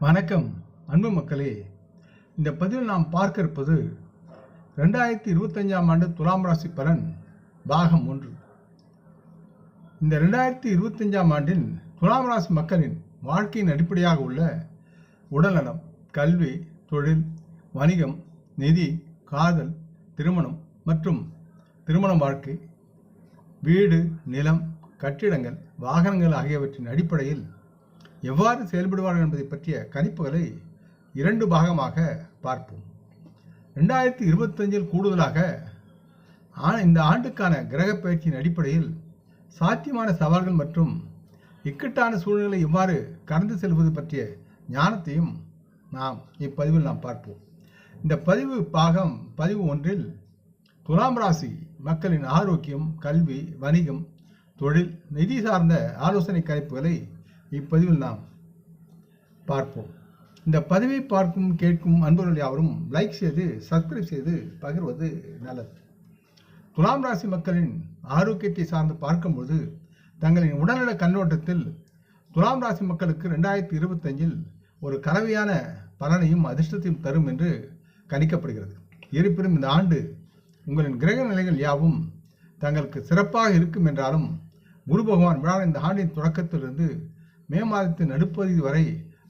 வணக்கம் அன்பு மக்களே. இந்த பதிவில் நாம் பார்க்க இருப்பது ரெண்டாயிரத்தி இருபத்தஞ்சாம் ஆண்டு துலாம் ராசி பலன் பாகம் ஒன்று. இந்த ரெண்டாயிரத்தி இருபத்தஞ்சாம் ஆண்டில் துலாம் ராசி மக்களின் வாழ்க்கையின் அடிப்படையாக உள்ள உடல்நலம் கல்வி தொழில் வணிகம் நிதி காதல் திருமணம் மற்றும் திருமண வாழ்க்கை வீடு நிலம் கட்டிடங்கள் வாகனங்கள் ஆகியவற்றின் அடிப்படையில் எவ்வாறு செயல்படுவார்கள் என்பதை பற்றிய கணிப்புகளை இரண்டு பாகமாக பார்ப்போம். ரெண்டாயிரத்தி இருபத்தஞ்சில் கூடுதலாக இந்த ஆண்டுக்கான கிரக பயிற்சியின் அடிப்படையில் சாத்தியமான சவால்கள் மற்றும் இக்கட்டான சூழ்நிலை எவ்வாறு கடந்து செல்வது பற்றிய ஞானத்தையும் நாம் இப்பதிவில் நாம் பார்ப்போம். இந்த பதிவு பாகம் பதிவு ஒன்றில் துலாம் ராசி மக்களின் ஆரோக்கியம் கல்வி வணிகம் தொழில் நிதி சார்ந்த ஆலோசனை கணிப்புகளை இப்பதிவில் நாம் பார்ப்போம். இந்த பதிவை பார்க்கும் கேட்கும் அன்பர்கள் யாவரும் லைக் செய்து சப்ஸ்கிரைப் செய்து பகிர்வது நல்லது. துலாம் ராசி மக்களின் ஆரோக்கியத்தை சார்ந்து பார்க்கும்போது தங்களின் உடல்நல கண்ணோட்டத்தில் துலாம் ராசி மக்களுக்கு ரெண்டாயிரத்தி இருபத்தஞ்சில் ஒரு கலவையான பலனையும் அதிர்ஷ்டத்தையும் தரும் என்று கணிக்கப்படுகிறது. இருப்பினும் இந்த ஆண்டு உங்களின் கிரக நிலைகள் யாவும் தங்களுக்கு சிறப்பாக இருக்கும் என்றாலும் குரு பகவான் விழா இந்த ஆண்டின் தொடக்கத்திலிருந்து மே மாதத்தின் நடுப்பகுதி வரை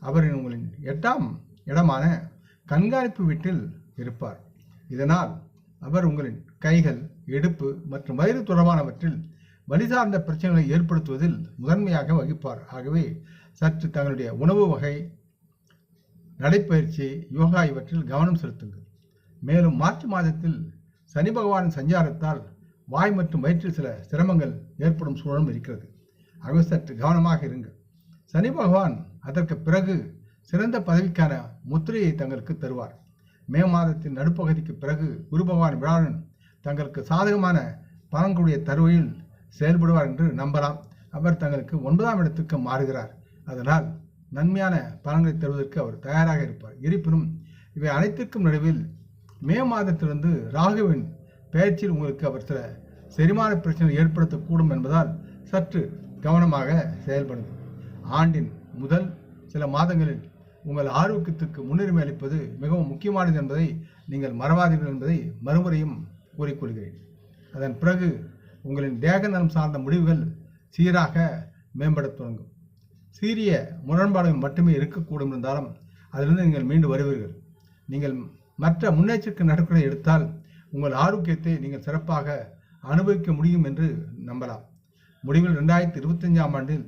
அவரின் உங்களின் எட்டாம் இடமான கண்காணிப்பு வீட்டில் இருப்பார். இதனால் அவர் உங்களின் கைகள் இடுப்பு மற்றும் வயிறு தொடர்பானவற்றில் வலி சார்ந்த பிரச்சனைகளை ஏற்படுத்துவதில் முதன்மையாக வகிப்பார். ஆகவே சற்று தங்களுடைய உணவு வகை நடைப்பயிற்சி யோகா இவற்றில் கவனம் செலுத்துங்கள். மேலும் மார்ச் மாதத்தில் சனி பகவானின் சஞ்சாரத்தால் வாய் மற்றும் வயிற்றில் சில சிரமங்கள் ஏற்படும் சூழலும் இருக்கிறது. ஆகவே சற்று கவனமாக இருங்கள். சனி பகவான் அதற்கு பிறகு சிறந்த பதவிக்கான முத்திரையை தங்களுக்கு தருவார். மே மாதத்தின் நடுப்பகுதிக்கு பிறகு குரு பகவான் விழாவின் தங்களுக்கு சாதகமான பலன்களுடைய தருவையில் செயல்படுவார் என்று நம்பலாம். அவர் தங்களுக்கு ஒன்பதாம் இடத்துக்கு மாறுகிறார். அதனால் நன்மையான பலன்களை தருவதற்கு அவர் தயாராக இருப்பார். இருப்பினும் இவை அனைத்திற்கும் நடுவில் மே மாதத்திலிருந்து ராகுவின் பெயர்ச்சியில் உங்களுக்கு அவர் சில செரிமான பிரச்சனை ஏற்படுத்தக்கூடும் என்பதால் சற்று கவனமாக செயல்படுங்கள். ஆண்டின் முதல் சில மாதங்களில் உங்கள் ஆரோக்கியத்துக்கு முன்னுரிமை அளிப்பது மிகவும் முக்கியமானது என்பதை நீங்கள் மறவாதீர்கள் என்பதை மறுமுறையும் கூறிக்கொள்கிறேன். அதன் பிறகு உங்களின் தேக நலம் சார்ந்த முடிவுகள் சீராக மேம்படத் தொடங்கும். சீரிய முரண்பாடுகள் மட்டுமே இருக்கக்கூடும் இருந்தாலும் அதிலிருந்து நீங்கள் மீண்டு வருவீர்கள். நீங்கள் மற்ற முன்னெச்சரிக்கை நடவடிக்கை எடுத்தால் உங்கள் ஆரோக்கியத்தை நீங்கள் சிறப்பாக அனுபவிக்க முடியும் என்று நம்பலாம். முடிவில் ரெண்டாயிரத்தி இருபத்தஞ்சாம் ஆண்டில்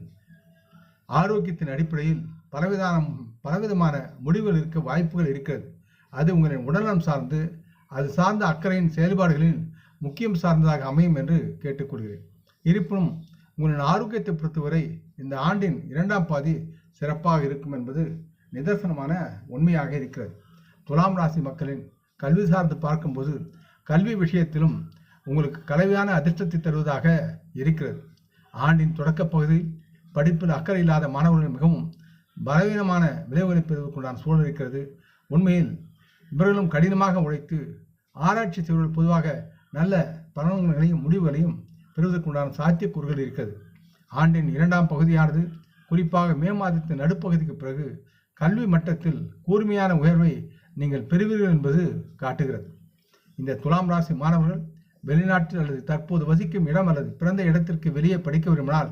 ஆரோக்கியத்தின் அடிப்படையில் பலவிதான பலவிதமான முடிவுகள் இருக்க வாய்ப்புகள் இருக்கிறது. அது உங்களின் உடல்நலம் சார்ந்து அது சார்ந்த அக்கறையின் செயல்பாடுகளில் முக்கியம் சார்ந்ததாக அமையும் என்று கேட்டுக்கொள்கிறேன். இருப்பினும் உங்களின் ஆரோக்கியத்தை பொறுத்தவரை இந்த ஆண்டின் இரண்டாம் பாதி சிறப்பாக இருக்கும் என்பது நிதர்சனமான உண்மையாக இருக்கிறது. துலாம் ராசி மக்களின் கல்வி சார்ந்து பார்க்கும்போது கல்வி விஷயத்திலும் உங்களுக்கு கலவையான அதிர்ஷ்டத்தை தருவதாக இருக்கிறது. ஆண்டின் தொடக்கப் பகுதியில் படிப்பில் அக்கறை இல்லாத மாணவர்கள் மிகவும் பலவீனமான விளைவுகளை பெறுவதற்குண்டான சூழல் இருக்கிறது. உண்மையில் இவர்களும் கடினமாக உழைத்து ஆராய்ச்சி செய்வர்கள் பொதுவாக நல்ல பலன்களையும் முடிவுகளையும் பெறுவதற்குண்டான சாத்தியக்கூறுகள் இருக்கிறது. ஆண்டின் இரண்டாம் பகுதியானது குறிப்பாக மே மாதத்தின் நடுப்பகுதிக்கு பிறகு கல்வி மட்டத்தில் கூர்மையான உயர்வை நீங்கள் பெறுவீர்கள் என்பது காட்டுகிறது. இந்த துலாம் ராசி மாணவர்கள் வெளிநாட்டில் அல்லது தற்போது வசிக்கும் இடம் அல்லது பிறந்த இடத்திற்கு வெளியே படிக்க விரும்பினால்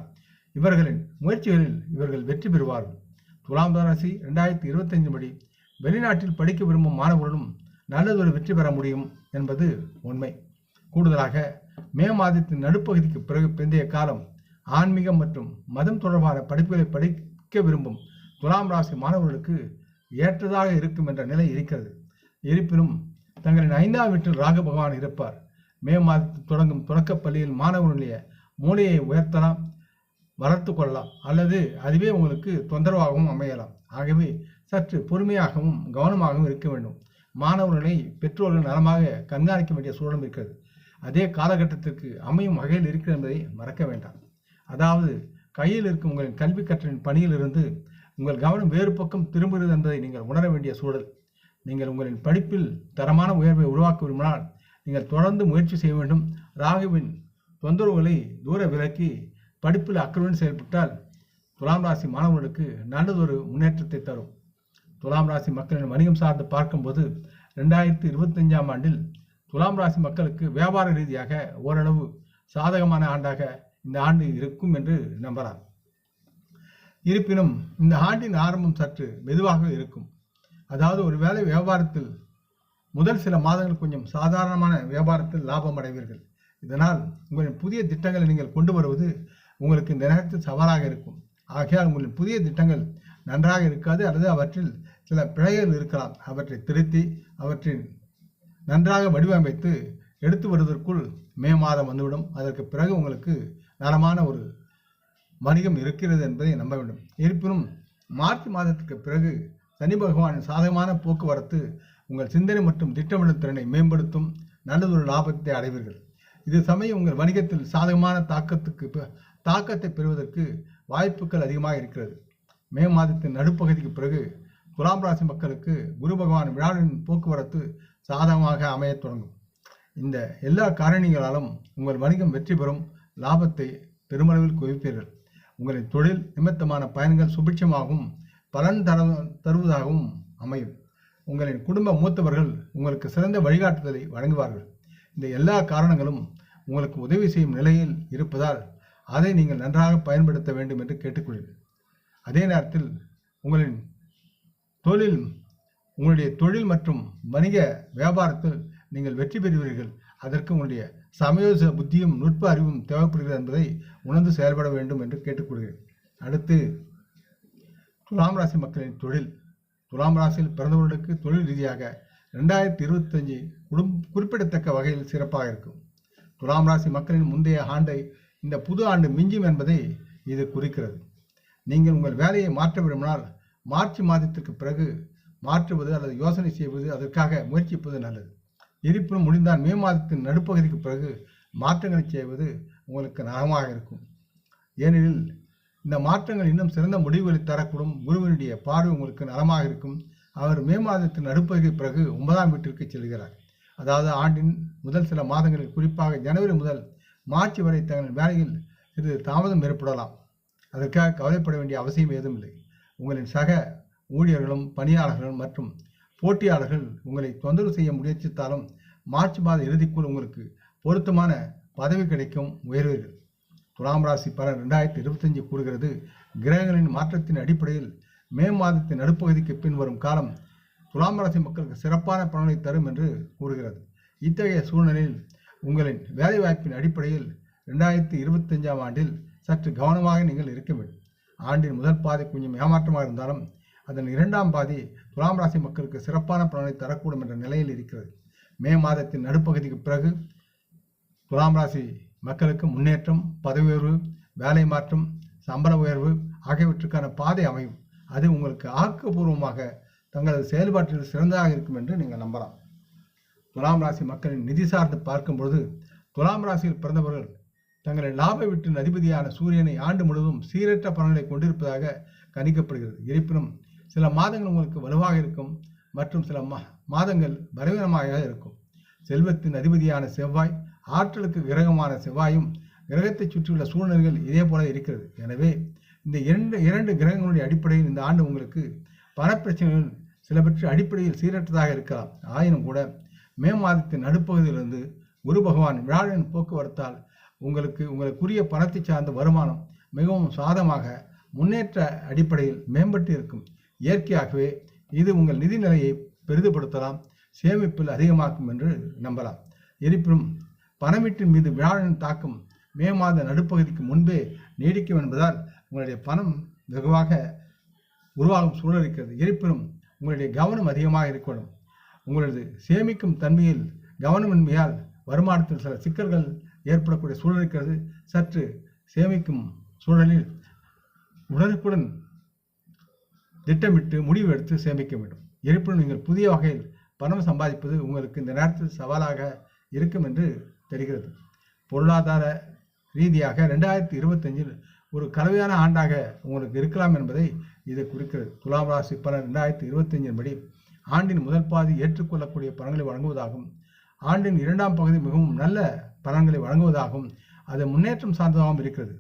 இவர்களின் முயற்சிகளில் இவர்கள் வெற்றி பெறுவார்கள். துலாம் ராசி ரெண்டாயிரத்தி இருபத்தஞ்சு படி வெளிநாட்டில் படிக்க விரும்பும் மாணவர்களும் நல்லதொரு வெற்றி பெற முடியும் என்பது உண்மை. கூடுதலாக மே மாதத்தின் நடுப்பகுதிக்கு பிறகு பிந்தைய காலம் ஆன்மீகம் மற்றும் மதம் தொடர்பான படிப்புகளை படிக்க விரும்பும் துலாம் ராசி மாணவர்களுக்கு ஏற்றதாக இருக்கும் என்ற நிலை இருக்கிறது. இருப்பினும் தங்களின் ஐந்தாம் வீட்டில் ராக பகவான் இருப்பார். மே மாதத்தில் தொடங்கும் தொடக்கப் பள்ளியில் மாணவர்களுடைய மூளையை உயர்த்தலாம். வளர்த்து கொள்ளலாம். அல்லது அதுவே உங்களுக்கு தொந்தரவாகவும் அமையலாம். ஆகவே சற்று பொறுமையாகவும் கவனமாகவும் இருக்க வேண்டும். மாணவர்களை பெற்றோர்கள் நலமாக கண்காணிக்க வேண்டிய சூழலும் இருக்கிறது. அதே காலகட்டத்திற்கு அமையும் வகையில் இருக்கிறது என்பதை மறக்க வேண்டாம். அதாவது கையில் இருக்கும் உங்களின் கல்வி கற்றலின் பணியிலிருந்து உங்கள் கவனம் வேறு பக்கம் திரும்புகிறது என்பதை நீங்கள் உணர வேண்டிய சூழல். நீங்கள் உங்களின் படிப்பில் தரமான உயர்வை உருவாக்க விரும்பினால் நீங்கள் தொடர்ந்து முயற்சி செய்ய வேண்டும். ராகுவின் தொந்தரவுகளை தூர விலக்கி படிப்பில் அக்கறையுடன் செயல்பட்டால் துலாம் ராசி மாணவர்களுக்கு நல்லதொரு முன்னேற்றத்தை தரும். துலாம் ராசி மக்களின் வணிகம் சார்ந்து பார்க்கும்போது ரெண்டாயிரத்தி இருபத்தஞ்சாம் ஆண்டில் துலாம் ராசி மக்களுக்கு வியாபார ரீதியாக ஓரளவு சாதகமான ஆண்டாக இந்த ஆண்டு இருக்கும் என்று நம்பலாம். இருப்பினும் இந்த ஆண்டின் ஆரம்பம் சற்று மெதுவாக இருக்கும். அதாவது ஒருவேளை வியாபாரத்தில் முதல் சில மாதங்கள் கொஞ்சம் சாதாரணமான வியாபாரத்தில் லாபம் அடைவீர்கள். இதனால் உங்களின் புதிய திட்டங்களை நீங்கள் கொண்டு வருவது உங்களுக்கு இந்த நேரத்தில் சவாலாக இருக்கும். ஆகையால் உங்களின் புதிய திட்டங்கள் நன்றாக இருக்காது அல்லது அவற்றில் சில பிழைகள் இருக்கலாம். அவற்றை திருத்தி அவற்றின் நன்றாக வடிவமைத்து எடுத்து வருவதற்குள் மே மாதம் வந்துவிடும். அதற்கு பிறகு உங்களுக்கு நலமான ஒரு வணிகம் இருக்கிறது என்பதை நம்ப வேண்டும். இருப்பினும் மார்ச் மாதத்திற்கு பிறகு சனி பகவானின் சாதகமான போக்குவரத்து உங்கள் சிந்தனை மற்றும் திட்டமிடும் திறனை மேம்படுத்தும் நல்லதொரு லாபத்தை அடைவீர்கள். இது சமயம் உங்கள் வணிகத்தில் சாதகமான தாக்கத்துக்கு ப- தாக்கத்தை பெறுவதற்கு வாய்ப்புகள் அதிகமாக இருக்கிறது. மே மாதத்தின் நடுப்பகுதிக்கு பிறகு துலாம் ராசி மக்களுக்கு குரு பகவான் விழாவின் போக்குவரத்து சாதகமாக அமையத் தொடங்கும். இந்த எல்லா காரணிகளாலும் உங்கள் வணிகம் வெற்றி பெறும் லாபத்தை பெருமளவில் குவிப்பீர்கள். உங்களின் தொழில் நிமித்தமான பயன்கள் சுபிட்சமாகவும் பலன் தர தருவதாகவும் அமையும். உங்களின் குடும்ப மூத்தவர்கள் உங்களுக்கு சிறந்த வழிகாட்டுதலை வழங்குவார்கள். இந்த எல்லா காரணங்களும் உங்களுக்கு உதவி செய்யும் நிலையில் இருப்பதால் அதை நீங்கள் நன்றாக பயன்படுத்த வேண்டும் என்று கேட்டுக்கொள்கிறேன். அதே நேரத்தில் உங்களின் தொழில் உங்களுடைய தொழில் மற்றும் வணிக வியாபாரத்தில் நீங்கள் வெற்றி பெறுவீர்கள். அதற்கு உங்களுடைய சமயோச புத்தியும் நுட்ப அறிவும் தேவைப்படுகிறது என்பதை உணர்ந்து செயல்பட வேண்டும் என்று கேட்டுக்கொள்கிறேன். அடுத்து துலாம் ராசி மக்களின் தொழில். துலாம் ராசியில் பிறந்தவர்களுக்கு தொழில் ரீதியாக ரெண்டாயிரத்தி இருபத்தஞ்சி குடும் குறிப்பிடத்தக்க வகையில் சிறப்பாக இருக்கும். துலாம் ராசி மக்களின் முந்தைய ஆண்டை இந்த புது ஆண்டு மிஞ்சும் என்பதை இது குறிக்கிறது. நீங்கள் உங்கள் வேலையை மாற்ற விரும்பினால் மார்ச் மாதத்திற்கு பிறகு மாற்றுவது அல்லது யோசனை செய்வது அதற்காக முயற்சிப்பது நல்லது. இருப்பினும் முடிந்தால் மே மாதத்தின் நடுப்பகுதிக்கு பிறகு மாற்றங்களை செய்வது உங்களுக்கு நலமாக இருக்கும். ஏனெனில் இந்த மாற்றங்கள் இன்னும் சிறந்த முடிவுகளை தரக்கூடும். குருவினுடைய பார்வை உங்களுக்கு நலமாக இருக்கும். அவர் மே மாதத்தின் நடுப்பகுதிக்கு பிறகு ஒன்பதாம் வீட்டிற்கு செல்கிறார். அதாவது ஆண்டின் முதல் சில மாதங்களில் குறிப்பாக ஜனவரி முதல் மார்ச் வரை தங்கள் வேலையில் சிறிது தாமதம் ஏற்படலாம். அதற்காக கவலைப்பட வேண்டிய அவசியம் ஏதும் இல்லை. உங்களின் சக ஊழியர்களும் பணியாளர்களும் மற்றும் போட்டியாளர்கள் உங்களை தொந்தரவு செய்ய முயற்சித்தாலும் மார்ச் மாத இறுதிக்குள் உங்களுக்கு பொருத்தமான பதவி கிடைக்கும் உயர்வீர்கள் துலாம் ராசி பலன் ரெண்டாயிரத்தி இருபத்தஞ்சு கூறுகிறது. கிரகங்களின் மாற்றத்தின் அடிப்படையில் மே மாதத்தின் நடுப்பகுதிக்கு பின் வரும் காலம் துலாம் ராசி மக்களுக்கு சிறப்பான பலனை தரும் என்று கூறுகிறது. இத்தகைய சூழ்நிலையில் உங்களின் வேலைவாய்ப்பின் அடிப்படையில் ரெண்டாயிரத்தி இருபத்தஞ்சாம் ஆண்டில் சற்று கவனமாக நீங்கள் இருக்க வேண்டும். ஆண்டின் முதல் பாதி கொஞ்சம் ஏமாற்றமாக இருந்தாலும் அதன் இரண்டாம் பாதி துலாம் ராசி மக்களுக்கு சிறப்பான பலனை தரக்கூடும் என்ற நிலையில் இருக்கிறது. மே மாதத்தின் நடுப்பகுதிக்கு பிறகு துலாம் ராசி மக்களுக்கு முன்னேற்றம் பதவி உயர்வு வேலை மாற்றம் சம்பள உயர்வு ஆகியவற்றுக்கான பாதை அமையும். அது உங்களுக்கு ஆக்கப்பூர்வமாக தங்களது செயல்பாட்டில் சிறந்ததாக இருக்கும் என்று நீங்கள் நம்பலாம். துலாம் ராசி மக்களின் நிதி சார்ந்து பார்க்கும்பொழுது துலாம் ராசியில் பிறந்தவர்கள் தங்களின் லாப வீட்டின் அதிபதியான சூரியனை ஆண்டு முழுவதும் சீரற்ற பலன்களை கொண்டிருப்பதாக கணிக்கப்படுகிறது. இருப்பினும் சில மாதங்கள் உங்களுக்கு வலுவாக இருக்கும் மற்றும் சில மா மாதங்கள் பலவீனமாக இருக்கும். செல்வத்தின் அதிபதியான செவ்வாய் ஆற்றலுக்கு கிரகமான செவ்வாயும் கிரகத்தை சுற்றியுள்ள சூழ்நிலைகள் இதே போல இருக்கிறது. எனவே இந்த இரண்டு இரண்டு கிரகங்களுடைய அடிப்படையில் இந்த ஆண்டு உங்களுக்கு பணப்பிரச்சனைகள் சிலவற்று அடிப்படையில் சீரற்றதாக இருக்கலாம். ஆயினும் கூட மே மாதத்தின் நடுப்பகுதியிலிருந்து குரு பகவான் விழாவின் போக்குவரத்தால் உங்களுக்கு உங்களுக்குரிய பணத்தை சார்ந்த வருமானம் மிகவும் சாதமாக முன்னேற்ற அடிப்படையில் மேம்பட்டு இருக்கும். இயற்கையாகவே இது உங்கள் நிதி நிலையை பெரிதுபடுத்தலாம் சேமிப்பில் அதிகமாக்கும் என்று நம்பலாம். இருப்பினும் பணவீட்டின் மீது விழாவின் தாக்கம் மே மாத நடுப்பகுதிக்கு முன்பே நீடிக்கும் என்பதால் உங்களுடைய பணம் வெகுவாக உருவாகும் சூழல் இருக்கிறது. இருப்பினும் உங்களுடைய கவனம் அதிகமாக இருக்கணும். உங்களது சேமிக்கும் தன்மையில் கவனமின்மையால் வருமானத்தில் சில சிக்கல்கள் ஏற்படக்கூடிய சூழல் இருக்கிறது. சற்று சேமிக்கும் சூழலில் உடனுக்குடன் திட்டமிட்டு முடிவு எடுத்து சேமிக்க வேண்டும். இருப்பினும் நீங்கள் புதிய வகையில் பணம் சம்பாதிப்பது உங்களுக்கு இந்த நேரத்தில் சவாலாக இருக்கும் என்று தெரிகிறது. பொருளாதார ரீதியாக ரெண்டாயிரத்தி இருபத்தஞ்சில் ஒரு கலவையான ஆண்டாக உங்களுக்கு இருக்கலாம் என்பதை இது குறிக்கிறது. துலாம் ராசி பலன் ரெண்டாயிரத்தி இருபத்தஞ்சின் படி ஆண்டின் முதல் பாதி ஏற்றுக்கொள்ளக்கூடிய பலன்களை வழங்குவதாகும். ஆண்டின் இரண்டாம் பகுதி மிகவும் நல்ல பலன்களை வழங்குவதாகவும் அது முன்னேற்றம் சார்ந்ததாகவும் இருக்கிறது.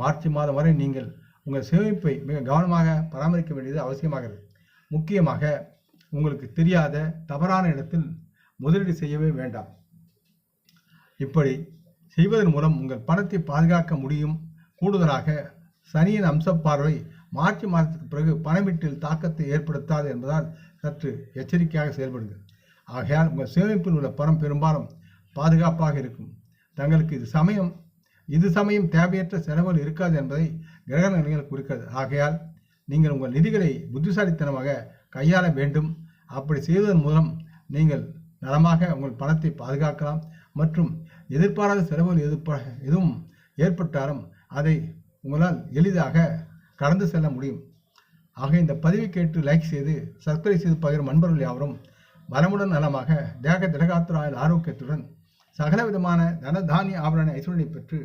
மார்ச் மாதம் வரை நீங்கள் உங்கள் சேமிப்பை மிக கவனமாக பராமரிக்க வேண்டியது அவசியமாகிறது. முக்கியமாக உங்களுக்கு தெரியாத தவறான இடத்தில் முதலீடு செய்யவே வேண்டாம். இப்படி செய்வதன் மூலம் உங்கள் பணத்தை பாதுகாக்க முடியும். கூடுதலாக சனியின் அம்ச பார்வை மார்ச் மாதத்துக்கு பிறகு பணமீட்டில் தாக்கத்தை ஏற்படுத்தாது என்பதால் சற்று எச்சரிக்கையாக செயல்படுங்கள். ஆகையால் உங்கள் சேமிப்பில் உள்ள பணம் பெரும்பாலும் பாதுகாப்பாக இருக்கும். தங்களுக்கு இது சமயம் இது சமயம் தேவையற்ற செலவுகள் இருக்காது என்பதை கிரக நிலைகள் குறிக்கிறது. ஆகையால் நீங்கள் உங்கள் நிதிகளை புத்திசாலித்தனமாக கையாள வேண்டும். அப்படி செய்வதன் மூலம் நீங்கள் நலமாக உங்கள் பணத்தை பாதுகாக்கலாம் மற்றும் எதிர்பாராத செலவுகள் எதிர்ப்ப எதுவும் ஏற்பட்டாலும் அதை உங்களால் எளிதாக கடந்து செல்ல முடியும். ஆக இந்த பதிவை கேட்டு லைக் செய்து சப்ஸ்கிரைப் செய்து பகிரும் அன்பர்கள் யாவரும் வளமுடன் நலமாக தேக திடகாத்திராயில் ஆரோக்கியத்துடன் சகல விதமான தனதானிய ஆபரண ஐஸ்வர்யை பெற்று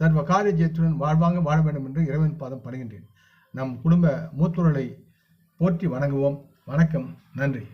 சர்வ காரிய ஜெயத்துடன் வாழ்வாங்க வாழ வேண்டும் என்று இறைவன் பாதம் படுகின்றேன் நம் குடும்ப மூத்தோர்களை போற்றி வணங்குவோம். வணக்கம். நன்றி.